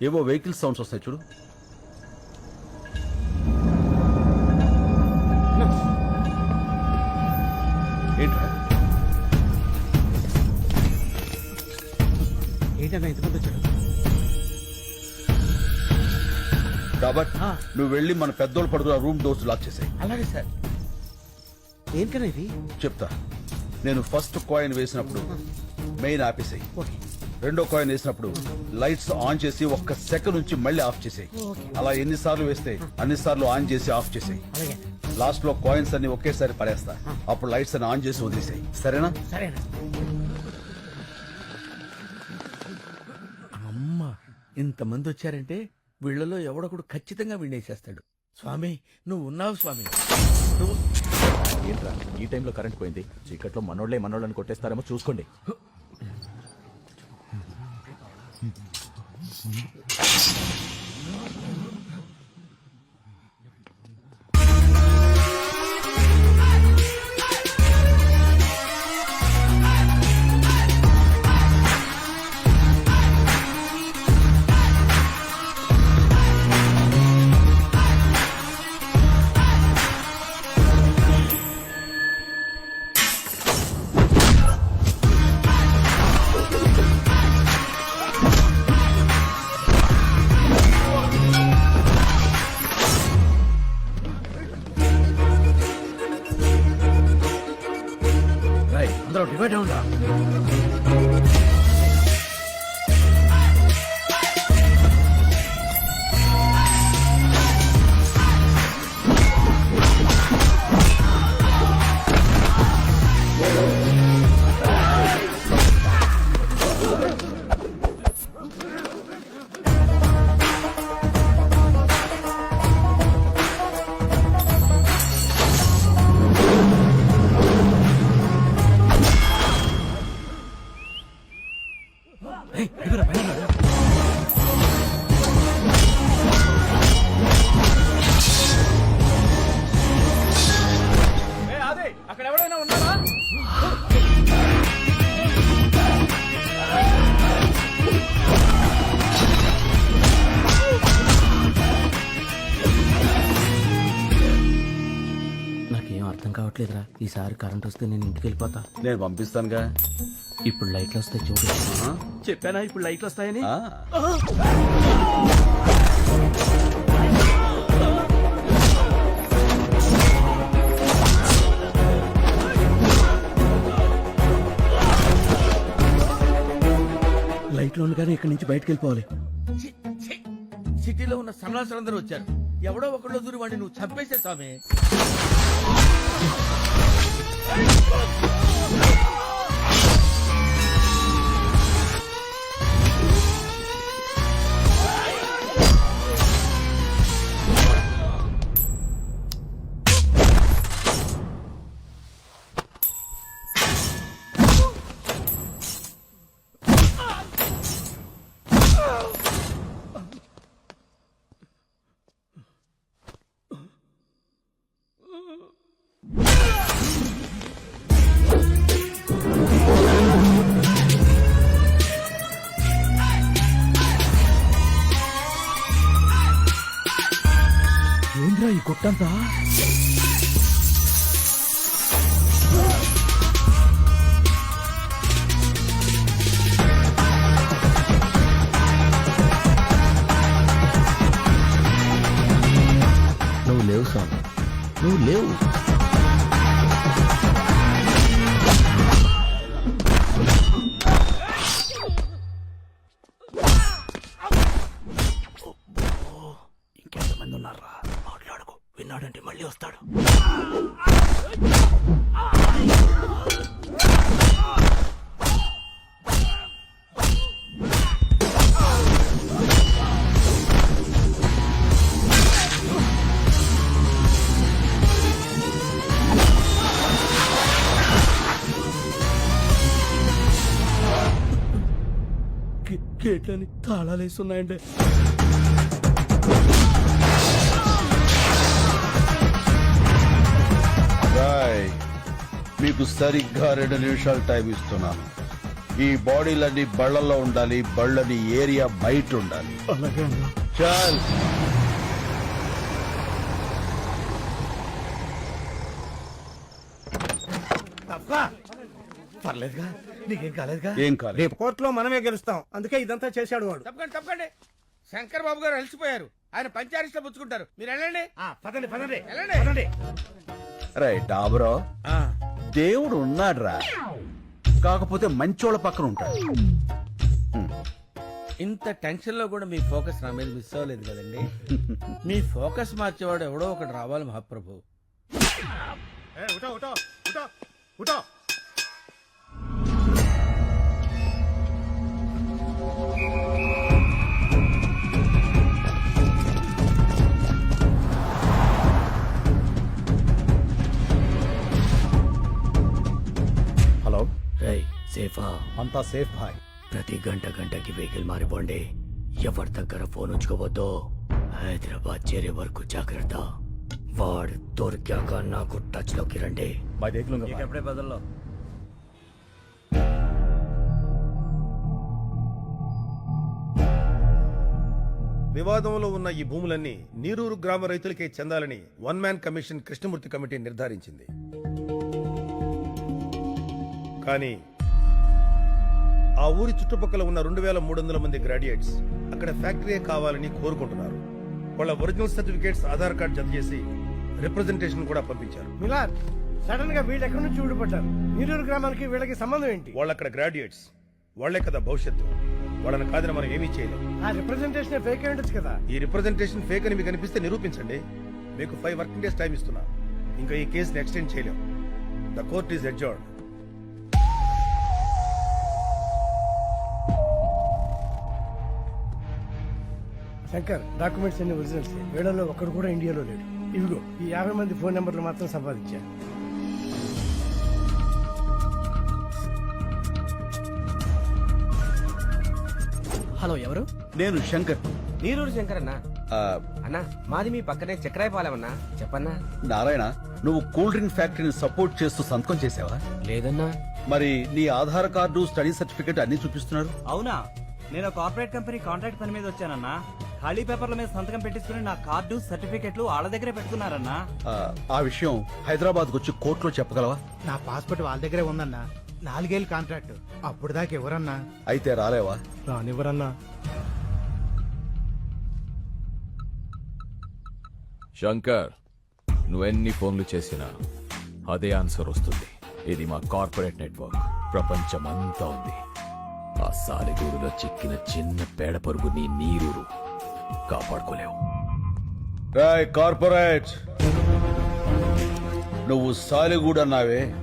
ఏవో vehicle sounds వస్తాయి చూడు. ఏంట్రా? ఏంటన్నా ఇంతమంది వచ్చాడు రాబర్ట్ ఆ. నువ్వు వెళ్ళి మన పెద్దోళ్ళు పడుకున్న రూమ్ డోర్స్ లాక్ చేసాయి. అలాగే సార్. ఏంటన్నా ఇది? చెప్తా. నేను ఫస్ట్ కాయిన్ వేసినప్పుడు మెయిన్ ఆపేసాయి. ఓకే. రెండో కాయిన్ వేసినప్పుడు లైట్స్ ఆన్ చేసి ఒక్క సెకండ్ నుంచి మళ్ళీ ఆఫ్ చేసాయి. అలా ఎన్నిసార్లు వేస్తే అన్నిసార్లు ఆన్ చేసి ఆఫ్ చేసాయి. లాస్ట్లో కాయిన్స్ అన్ని ఒకేసారి పడేస్తా. అప్పుడు లైట్స్ అన్ని ఆన్ చేసి వదిలేసాయి. సరేనా? సరేనా? అమ్మ ఇంతమంది వచ్చారంటే వీళ్ళలో ఎవడొకడు ఖచ్చితంగా వినేసేస్తాడు స్వామి నువ్వు ఉన్నావు స్వామి. నువ్వు ఏంట్రా ఈ టైంలో కరెంట్ పోయింది. చీకట్లో మనోళ్ళే మనోళ్ళని కొట్టేస్తారేమో చూసుకోండి. Uhum. అందరూ డివైడ్ అవునా అక్కడ ఎవరైనా ఉన్నారా నాకేం అర్థం కావట్లేదురా. ఈసారి కరెంట్ వస్తే నేను ఇంటికి వెళ్ళిపోతా. నేను పంపిస్తానుగా. ఇప్పుడు లైట్లు వస్తే చూడు. ఆ? చెప్పానా? ఇప్పుడు లైట్లు వస్తాయని? ఆ. లైట్లు ఇక్కడి నుంచి బయటకు వెళ్ళిపోవాలి. సిటీలో ఉన్న సన్నాసులందరూ వచ్చారు. ఎవడో ఒకళ్ళు దూరి వాడిని నువ్వు చంపేసే స్వామి. ఏంద్రా ఈ గుట్టంతా? నువ్వు లేవు స్వామి. నువ్వు లేవు. మళ్ళీ వస్తాడు. గేట్లని తాళాలేసి మీకు సరిగ్గా రెండు నిమిషాలు టైం ఇస్తున్నాను ఈ బాడీలన్నీ బళ్ళల్లో ఉండాలి బళ్ళని ఏరియా బయట ఉండాలి. చాల్. పర్లేదుగా నీకేం కాలేదుగా? ఏం కాదు రేపు కోర్టులో మనమే గెలుస్తాం. అందుకే ఇదంతా చేశాడు వాడు. తప్పకండి తప్పకండి. శంకర్ బాబు గారు అలసిపోయారు. ఆయన పంచారిస్ట్లో పుచ్చుకుంటారు. మీరు వెళ్ళండి. పదండి పదండి. వెళ్ళండి. పదండి. రైట్ డాబరో దేవుడు ఉన్నాడ్రా కాకపోతే మంచోళ్ళ పక్కన ఉంటాడు. ఇంత టెన్షన్లో కూడా మీ ఫోకస్ నా మీద మిస్ అవ్వలేదు కదండి. మీ ఫోకస్ మార్చేవాడు ఎవడో ఒకటి రావాలి మహాప్రభు. అంతా సేఫ్ భాయ్. ప్రతి గంట గంటకి వెహికల్ మారిపోండి. ఎవరి దగ్గర ఫోన్ ఉంచుకోవద్దు. హైదరాబాద్ చేరే వరకు జాగ్రత్త. వాడు దొరికాక నాకు టచ్లోకి రండి. ఎప్పుడే బదుల్లో. వివాదంలో ఉన్న ఈ భూములన్నీ నీరూరు గ్రామ రైతులకే చెందాలని one man commission Krishnamurthy committee నిర్ధారించింది. కానీ ఆ ఊరి చుట్టుపక్కల ఉన్న రెండు వేల మూడు వందల మంది గ్రాడ్యుయేట్స్ అక్కడ ఫ్యాక్టరీ కావాలని కోరుకుంటున్నారు. వాళ్ళ ఒరిజినల్ సర్టిఫికేట్స్ ఆధార్ కార్డ్ జత చేసి రిప్రజెంటేషన్ కూడా పంపించారు. మిలాద్ సడన్గా వీళ్ళు ఎక్కడి నుంచి ఊడిపడ్డారు? నీరూరు గ్రామానికి వీళ్ళకి సంబంధం ఏంటి? వాళ్ళు అక్కడ గ్రాడ్యుయేట్స్. వాళ్ళే కదా భవిష్యత్తు. వాళ్ళని కాదని మనం ఏమీ చేయలేం. ఆ రిప్రజెంటేషన్ ఫేక్ అయి ఉండొచ్చు కదా? ఈ రిప్రజెంటేషన్ ఫేక్ అని మీకు అనిపిస్తే నిరూపించండి. మీకు ఫైవ్ వర్కింగ్ డేస్ టైం ఇస్తున్నా. ఇంకా ఈ కేసుని ఎక్స్టెండ్ చేయలేం. The court is adjourn Shankar documents అన్ని ఒరిజినల్స్ వీళ్ళలో ఒక్కడు కూడా ఇండియాలో లేడు. ఇవిగో ఈ యాభై మంది ఫోన్ నెంబర్లు మాత్రం సంపాదించా. హలో ఎవరు? నేను శంకర్. నీరూరు శంకర్ అన్నా ఆ, అన్నా మాది మీ పక్కనే చక్రాయపాలెమన్నా? చెప్పన్నా? నారాయణ నువ్వు కూల్ డ్రింక్ ఫ్యాక్టరీని సపోర్ట్ చేస్తూ సంతకం చేసావా? లేదన్నా. మరి నీ ఆధార్ కార్డు స్టడీ సర్టిఫికేట్ అన్ని చూపిస్తున్నారు? అవునా? నేను కార్పొరేట్ కంపెనీ కాంట్రాక్ట్ పని మీద వచ్చానన్నా. ఖాళీ పేపర్ల మీద సంతకం పెట్టించుకుని నా కార్డు సర్టిఫికెట్లు వాళ్ళ దగ్గరే పెట్టుకున్నారన్నా? ఆ, ఆ విషయం హైదరాబాద్ వచ్చి కోర్టులో చెప్పగలవా? నా పాస్పోర్ట్ వాళ్ళ దగ్గరే ఉందన్నా. నాలుగేళ్ళు కాంట్రాక్ట్. అప్పుడు దాకా ఎవరన్నా? అయితే రాలేవా? రానివ్వరన్నా. శంకర్ నువ్వెన్ని ఫోన్లు చేసినా అదే ఆన్సర్ వస్తుంది. ఇది మా కార్పొరేట్ నెట్వర్క్. ప్రపంచమంతా ఉంది. ఆ సాలెగూడులో చిక్కిన చిన్న పేడ పరుగు నీ నీరూరు. కాపాడుకోలేవు. రాయ్ కార్పొరేట్! నువ్వు సాలిగూడ అన్నావే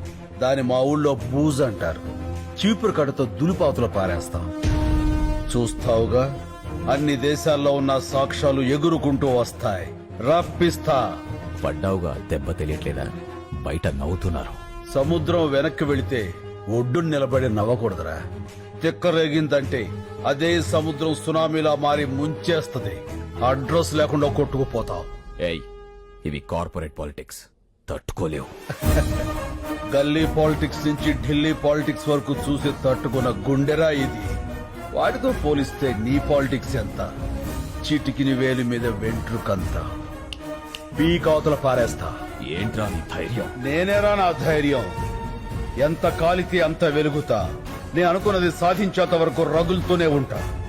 దాని మా ఊళ్ళో బూజ్ అంటారు. చీపురు కడతో దులిపాతులు పారేస్తాం. చూస్తావుగా అన్ని దేశాల్లో ఉన్న సాక్ష్యాలు ఎగురుకుంటూ వస్తాయి. రప్పిస్తా! పడ్డావుగా దెబ్బ తెలియట్లేదా? బయట నవ్వుతున్నారు. సముద్రం వెనక్కి వెళితే ఒడ్డు నిలబడి నవ్వకూడదురా. తిక్కరేగిందంటే అదే సముద్రం సునామీలా మారి ముంచేస్తది. అడ్రస్ లేకుండా కొట్టుకుపోతావు. ఏయ్ ఇవి కార్పొరేట్ పాలిటిక్స్. తట్టుకోలేవు. గల్లీ పాలిటిక్స్ నుంచి ఢిల్లీ పాలిటిక్స్ వరకు చూసి తట్టుకున్న గుండెరా ఇది. వాటితో పోలిస్తే నీ పాలిటిక్స్ ఎంత? చిటికిని వేలి మీద వెంట్రుకంత. పీకావతల పారేస్తా. ఏంట్రా నీ ధైర్యం? నేనేరా నా ధైర్యం? ఎంత కాలితే అంత వెలుగుతా. నేను అనుకున్నది సాధించేంత వరకు రగులుతూనే ఉంటా.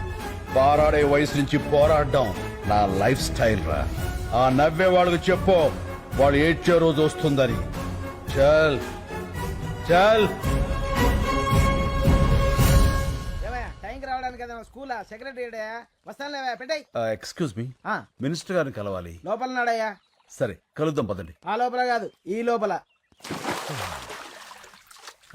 పారాడే వయసు నుంచి పోరాడడం నా లైఫ్ స్టైల్ రా. ఆ నవ్వే వాళ్ళకి చెప్పు వాళ్ళు ఏడ్చే రోజు వస్తుందని. చల్. చల్. రావడానికి స్కూల్ సెక్రటరీ వస్తానులేవా పెట్టాయి. ఎక్స్క్యూజ్ మీ మినిస్టర్ గారిని కలవాలి. లోపల నాడయ్యా సరే కలుద్దాం పదండి. ఆ లోపల కాదు ఈ లోపల.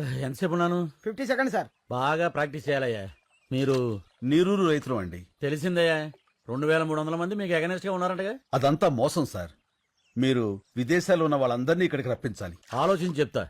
ఎంతసేపు ఉన్నాను ఫిఫ్టీ సెకండ్ సార్. బాగా ప్రాక్టీస్ చేయాలయ్యా. మీరు నీరూరు రైతులు అండి. తెలిసిందయ్యా రెండు వేల మూడు వందల మంది మీకు అగనెస్ట్గా ఉన్నారంటగా? అదంతా మోసం సార్. మీరు విదేశాల్లో ఉన్న వాళ్ళందరినీ ఇక్కడికి రప్పించాలి. ఆలోచించి చెప్తా.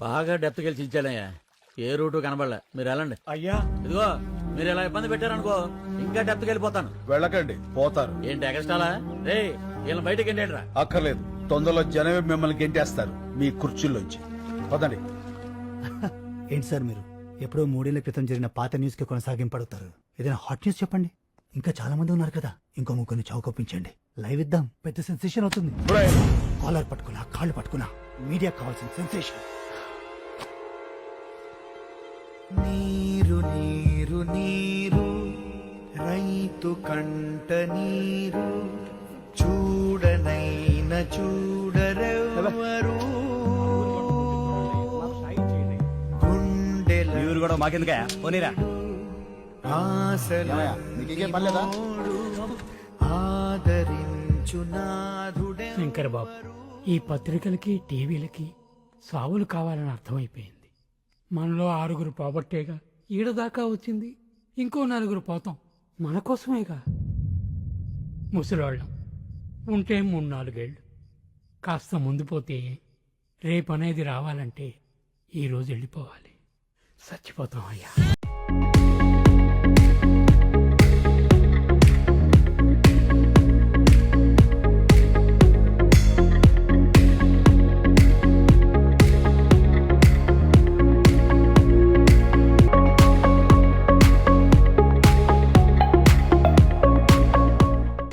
బాగా డెప్త్ గెలిచి ఇచ్చానయ్యా ఏ రూటు కనబడలే. మీరు వెళ్ళండి. అయ్యా. ఇదిగో మీరు ఇలా ఇబ్బంది పెట్టారనుకో ఇంకా డెప్త్ వెళ్ళిపోతాను. వెళ్ళకండి పోతారు. ఏంటి ఎగస్టాలా రే వీళ్ళని బయటకి ఎండేట్రా అక్కర్లేదు. తొందరలో జనమే మిమ్మల్ని గెంటేస్తారు. మీ కుర్చీల్లోంచి. పదండి. ఏంటి సార్ మీరు? ఎప్పుడో మూడేళ్ళ క్రితం జరిగిన పాత న్యూస్కి కొనసాగింపడుతారు ఏదైనా హాట్ న్యూస్ చెప్పండి. ఇంకా చాలా మంది ఉన్నారు కదా. ఇంకో ముగ్గురిని చౌకొప్పించండి లైవ్ ఇద్దాం. పెద్ద సెన్సేషన్ అవుతుంది. కాలర్ పట్టుకున్నా కాళ్ళు పట్టుకున్నా మీడియా కావాల్సిన సెన్సేషన్. నీరు నీరు నీరు రైతు కంట నీరు. చూడనైన చూడరెవరు గుండెల కూడా మాకెందుకే పోనీరా. శంకర్ బాబు ఈ పత్రికలకి టీవీలకి సావులు కావాలని అర్థమైపోయింది. మనలో ఆరుగురు పోబట్టేగా ఈడ దాకా వచ్చింది. ఇంకో నలుగురు పోతాం. మన కోసమేగా. ముసలోళ్ళం. ఉంటే మూడు నాలుగేళ్ళు. కాస్త ముందు పోతే రేపు అనేది రావాలంటే ఈరోజు వెళ్ళిపోవాలి. చచ్చిపోతాం అయ్యా.